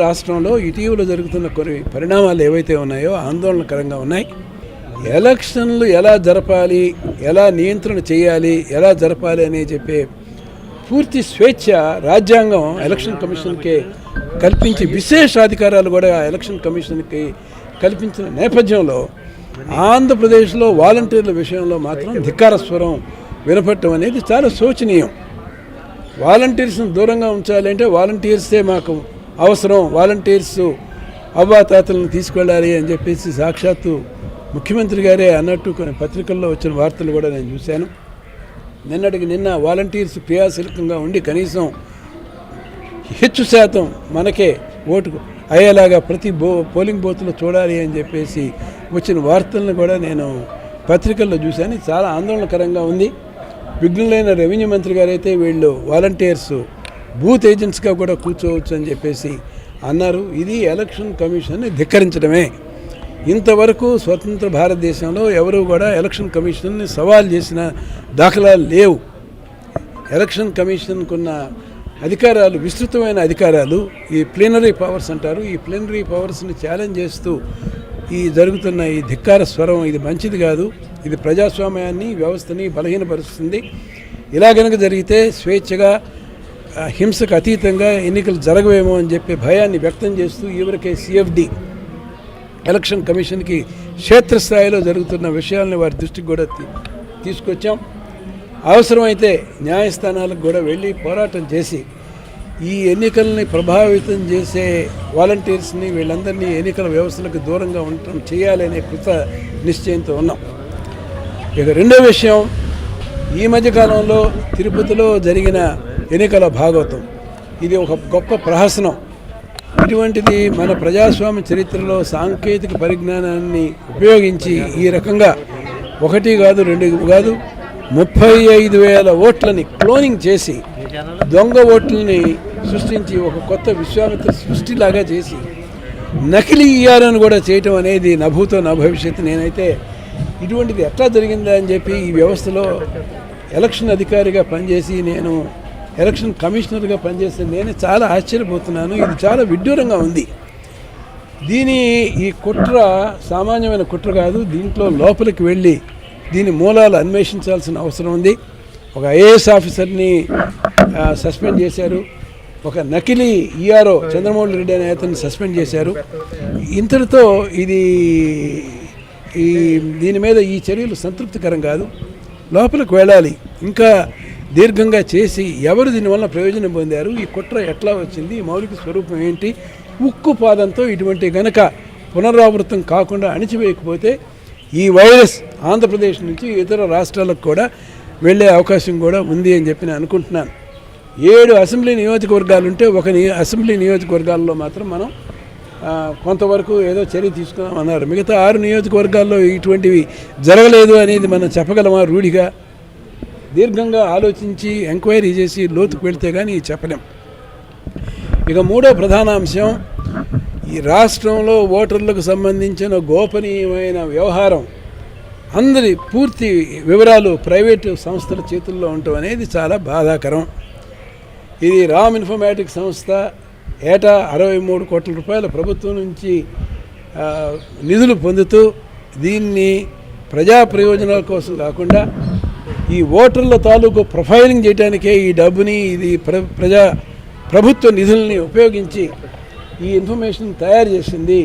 రాష్ట్రంలో ఇటీవల జరుగుతున్న కొన్ని పరిణామాలు ఏవైతే ఉన్నాయో ఆందోళనకరంగా ఉన్నాయి. ఎలక్షన్లు ఎలా జరపాలి ఎలా నియంత్రణ చేయాలి ఎలా జరపాలి అని చెప్పే పూర్తి స్వేచ్ఛ రాజ్యాంగం ఎలక్షన్ కమిషన్కి కల్పించి విశేష అధికారాలు కూడా ఎలక్షన్ కమిషన్కి కల్పించిన నేపథ్యంలో ఆంధ్రప్రదేశ్లో వాలంటీర్ల విషయంలో మాత్రం ధిక్కార స్వరం వినపడటం అనేది చాలా శోచనీయం. వాలంటీర్స్ని దూరంగా ఉంచాలంటే వాలంటీర్సే మాకు అవసరం వాలంటీర్స్ అవ్వాతాతలను తీసుకెళ్ళాలి అని చెప్పేసి సాక్షాత్తు ముఖ్యమంత్రి గారే అన్నట్టు కొన్ని పత్రికల్లో వచ్చిన వార్తలు కూడా నేను చూశాను. నిన్నటికి నిన్న వాలంటీర్స్ క్రియాశీలకంగా ఉండి కనీసం హెచ్చు శాతం మనకే ఓటు అయ్యేలాగా ప్రతి బో పోలింగ్ బూత్లో చూడాలి అని చెప్పేసి వచ్చిన వార్తలను కూడా నేను పత్రికల్లో చూశాను. చాలా ఆందోళనకరంగా ఉంది. విఘ్నులైన రెవెన్యూ మంత్రి గారైతే వీళ్ళు వాలంటీర్స్ బూత్ ఏజెంట్స్గా కూడా కూర్చోవచ్చు అని చెప్పేసి అన్నారు. ఇది ఎలక్షన్ కమిషన్ని ధిక్కరించడమే. ఇంతవరకు స్వతంత్ర భారతదేశంలో ఎవరు కూడా ఎలక్షన్ కమిషన్ని సవాల్ చేసిన దాఖలాలు లేవు. ఎలక్షన్ కమిషన్కున్న అధికారాలు విస్తృతమైన అధికారాలు ఈ ప్లీనరీ పవర్స్ అంటారు. ఈ ప్లీనరీ పవర్స్ని ఛాలెంజ్ చేస్తూ ఈ జరుగుతున్న ఈ ధిక్కార స్వరం ఇది మంచిది కాదు. ఇది ప్రజాస్వామ్యాన్ని వ్యవస్థని బలహీనపరుస్తుంది. ఇలా కనుక జరిగితే స్వేచ్ఛగా హింసకు అతీతంగా ఎన్నికలు జరగవేమో అని చెప్పి భయాన్ని వ్యక్తం చేస్తూ ఇవరికే సిఎఫ్డి ఎలక్షన్ కమిషన్కి క్షేత్రస్థాయిలో జరుగుతున్న విషయాలను వారి దృష్టికి కూడా తీసుకొచ్చాం. అవసరమైతే న్యాయస్థానాలకు కూడా వెళ్ళి పోరాటం చేసి ఈ ఎన్నికల్ని ప్రభావితం చేసే వాలంటీర్స్ని వీళ్ళందరినీ ఎన్నికల వ్యవస్థలకు దూరంగా ఉండటం చేయాలనే కృత నిశ్చయంతో ఉన్నాం. ఇక రెండో విషయం ఈ మధ్యకాలంలో తిరుపతిలో జరిగిన ఎన్నికల భాగవతం ఇది ఒక గొప్ప ప్రహసనం. ఇటువంటిది మన ప్రజాస్వామ్య చరిత్రలో సాంకేతిక పరిజ్ఞానాన్ని ఉపయోగించి ఈ రకంగా ఒకటి కాదు రెండు కాదు ముప్పై ఐదు వేల ఓట్లని క్లోనింగ్ చేసి దొంగ ఓట్లని సృష్టించి ఒక కొత్త విశ్వామిత్ర సృష్టిలాగా చేసి నకిలీ ఇయ్యాలని కూడా చేయటం అనేది నభూతో నా భవిష్యత్తు నేనైతే ఇటువంటిది ఎట్లా జరిగిందా అని చెప్పి ఈ వ్యవస్థలో ఎలక్షన్ అధికారిగా పనిచేసి నేను ఎలక్షన్ కమిషనర్గా పనిచేస్తే నేను చాలా ఆశ్చర్యపోతున్నాను. ఇది చాలా విడ్డూరంగా ఉంది. దీని ఈ కుట్ర సామాన్యమైన కుట్ర కాదు దీంట్లో లోపలికి వెళ్ళి దీని మూలాలు అన్వేషించాల్సిన అవసరం ఉంది. ఒక ఐఏఎస్ ఆఫీసర్ని సస్పెండ్ చేశారు. ఒక నకిలీ ఈఆర్ఓ చంద్రమోహన్ రెడ్డి అనే అతన్ని సస్పెండ్ చేశారు. ఇంతటితో ఇది ఈ దీని మీద ఈ చర్యలు సంతృప్తికరం కాదు. లోపలికి వెళ్ళాలి. ఇంకా దీర్ఘంగా చేసి ఎవరు దీనివల్ల ప్రయోజనం పొందారు? ఈ కుట్ర ఎట్లా వచ్చింది? మౌలిక స్వరూపం ఏంటి? ఉక్కు పాదంతో ఇటువంటి గనక పునరావృతం కాకుండా అణిచివేయకపోతే ఈ వైరస్ ఆంధ్రప్రదేశ్ నుంచి ఇతర రాష్ట్రాలకు కూడా వెళ్ళే అవకాశం కూడా ఉంది అని చెప్పి నేను అనుకుంటున్నాను. ఏడు అసెంబ్లీ నియోజకవర్గాలు ఉంటే ఒక అసెంబ్లీ నియోజకవర్గాల్లో మాత్రం మనం కొంతవరకు ఏదో చర్య తీసుకున్నాం అన్నారు. మిగతా ఆరు నియోజకవర్గాల్లో ఇటువంటివి జరగలేదు అనేది మనం చెప్పగలమా రూఢిగా? దీర్ఘంగా ఆలోచించి ఎంక్వైరీ చేసి లోతుకు వెళ్తే కానీ చెప్పలేం. ఇక మూడో ప్రధాన అంశం ఈ రాష్ట్రంలో ఓటర్లకు సంబంధించిన గోపనీయమైన వ్యవహారం అందరి పూర్తి వివరాలు ప్రైవేటు సంస్థల చేతుల్లో ఉండటం అనేది చాలా బాధాకరం. ఇది రామ్ ఇన్ఫర్మేటిక్ సంస్థ ఏటా అరవై మూడు కోట్ల రూపాయల ప్రభుత్వం నుంచి నిధులు పొందుతూ దీన్ని ప్రజా ప్రయోజనాల కోసం కాకుండా ఈ ఓటర్ల తాలూకు ప్రొఫైలింగ్ చేయడానికే ఈ డబ్బుని ఇది ప్ర ప్రజా ప్రభుత్వ నిధుల్ని ఉపయోగించి ఈ ఇన్ఫర్మేషన్ తయారు చేసింది.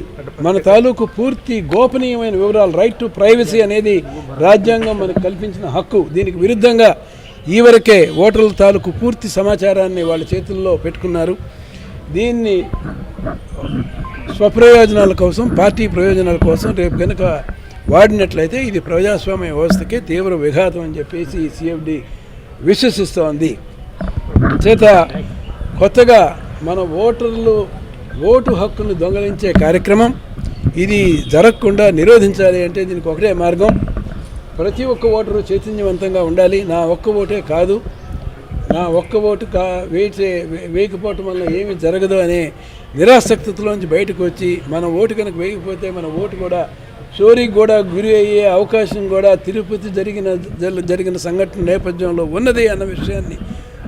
మన తాలూకు పూర్తి గోపనీయమైన వివరాలు రైట్ టు ప్రైవసీ అనేది రాజ్యాంగం మనకు కల్పించిన హక్కు. దీనికి విరుద్ధంగా ఈవరకే ఓటర్ల తాలూకు పూర్తి సమాచారాన్ని వాళ్ళ చేతుల్లో పెట్టుకున్నారు. దీన్ని స్వప్రయోజనాల కోసం పార్టీ ప్రయోజనాల కోసం రేపు కనుక వాడినట్లయితే ఇది ప్రజాస్వామ్య వ్యవస్థకే తీవ్ర విఘాతం అని చెప్పేసి సిఎఫ్డి విశ్వసిస్తోంది. చేత కొత్తగా మన ఓటర్లు ఓటు హక్కును దొంగలించే కార్యక్రమం ఇది జరగకుండా నిరోధించాలి అంటే దీనికి ఒకటే మార్గం. ప్రతి ఒక్క ఓటరు చైతన్యవంతంగా ఉండాలి. నా ఒక్క ఓటే కాదు. ఒక్క ఓటు కా వేసే వేయకపోవటం వల్ల ఏమీ జరగదు అనే నిరాసక్తిలోంచి బయటకు వచ్చి మన ఓటు కనుక వేయకపోతే మన ఓటు కూడా చోరీకి కూడా గురి అయ్యే అవకాశం కూడా తిరుపతి జరిగిన జరిగిన సంఘటన నేపథ్యంలో ఉన్నది అన్న విషయాన్ని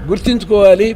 గుర్తుంచుకోవాలి.